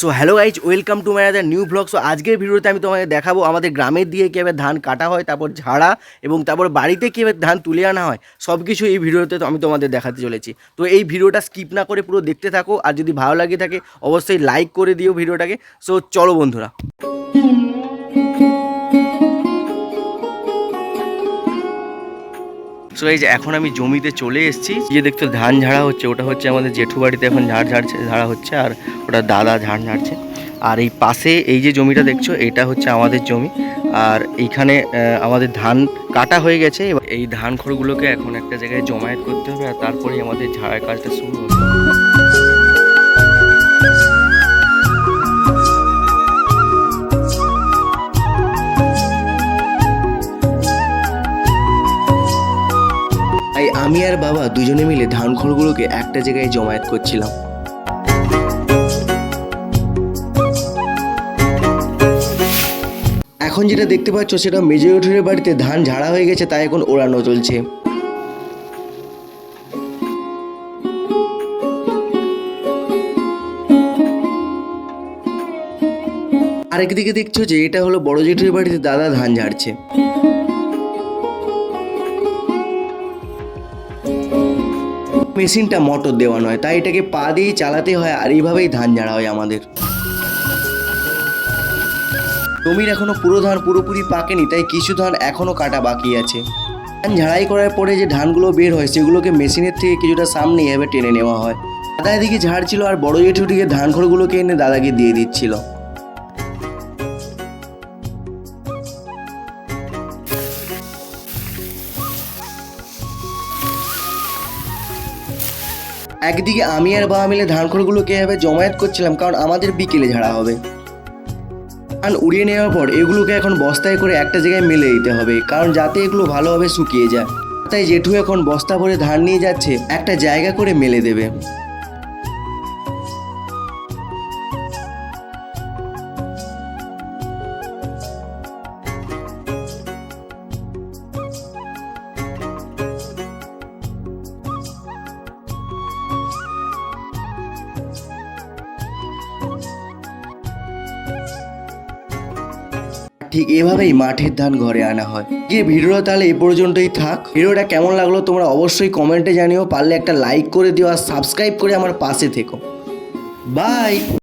So hello guys welcome to my other new blog so আজকের ভিডিওতে আমি তোমাকে দেখাবো আমাদের গ্রামের দিয়ে কীভাবে ধান কাটা হয়, তারপর ঝাড়া এবং তারপর বাড়িতে কীভাবে ধান তুলে আনা হয় সব কিছু এই ভিডিওতে আমি তোমাদের দেখাতে চলেছি। তো এই ভিডিওটা স্কিপ না করে পুরো দেখতে থাকো, আর যদি ভালো লাগে থাকে, অবশ্যই লাইক করে দিও ভিডিওটাকে। সো চলো বন্ধুরা। সো এই যে এখন আমি জমিতে চলে এসেছি। যে দেখতে ধান ঝাড়া হচ্ছে, ওটা হচ্ছে আমাদের জেঠু বাড়িতে এখন ঝাড় ঝাড়ছে ঝাড়া হচ্ছে, আর ওটা দাদা ঝাড় ঝাড়ছে। আর এই পাশে এই যে জমিটা দেখছ, এটা হচ্ছে আমাদের জমি। আর এইখানে আমাদের ধান কাটা হয়ে গেছে। এই ধান খড়গুলোকে এখন একটা জায়গায় জমায়েত করতে হবে, আর তারপরেই আমাদের ঝাড়ার কাজটা শুরু হবে। আমি আর বাবা দুজনে মিলে ধান খড়গুলোকে একটা জায়গায় জমায়েত করছিলাম। এখন যেটা দেখতে পাচ্ছ সেটা মেজরিটির বাড়িতে ধান ঝাড়া হয়ে গেছে, তাই এখন ওড়ানো চলছে। আরেকদিকে দেখছ যে এটা হলো বড় জেঠুর বাড়িতে দাদা ধান ঝাড়ছে। মেশিনটা মোটর দেওয়া নয়, তাই এটাকে পা দিয়েই চালাতে হয় আর এইভাবেই ধান ঝাড়া হয় আমাদের। জমির এখনও পুরো ধান পুরোপুরি পাকেনি, তাই কিছু ধান এখনও কাটা বাকি আছে। ধান ঝাড়াই করার পরে যে ধানগুলো বের হয়, সেগুলোকে মেশিনের থেকে কিছুটা সামনে এভাবে টেনে নেওয়া হয়। দাদা এদিকে ঝাড়ছিল আর বড় জেঠুটিকে ধান খড়গুলোকে এনে দাদাকে দিয়ে দিচ্ছিল। একদিকে আমি আর বাবা মিলে ধান খড়গুলোকে এভাবে জমায়েত করছিলাম, কারণ আমাদের বিকেলে ঝাড়া হবে। ধান উড়িয়ে নেওয়ার পর এগুলোকে এখন বস্তায় করে একটা জায়গায় মেলে দিতে হবে, কারণ যাতে এগুলো ভালোভাবে শুকিয়ে যায়। তাই জেঠু এখন বস্তা ভরে ধান নিয়ে যাচ্ছে, একটা জায়গা করে মেলে দেবে। ঠিক এভাবেই মাঠের ধান ঘরে আনা হয়। গিয়ে ভিডিওটা তাহলে এ পর্যন্তই থাক। ভিডিওটা কেমন লাগল তোমরা অবশ্যই কমেন্টে জানিও। পারলে একটা লাইক করে দিও আর সাবস্ক্রাইব করে আমার পাশে থেকো। বাই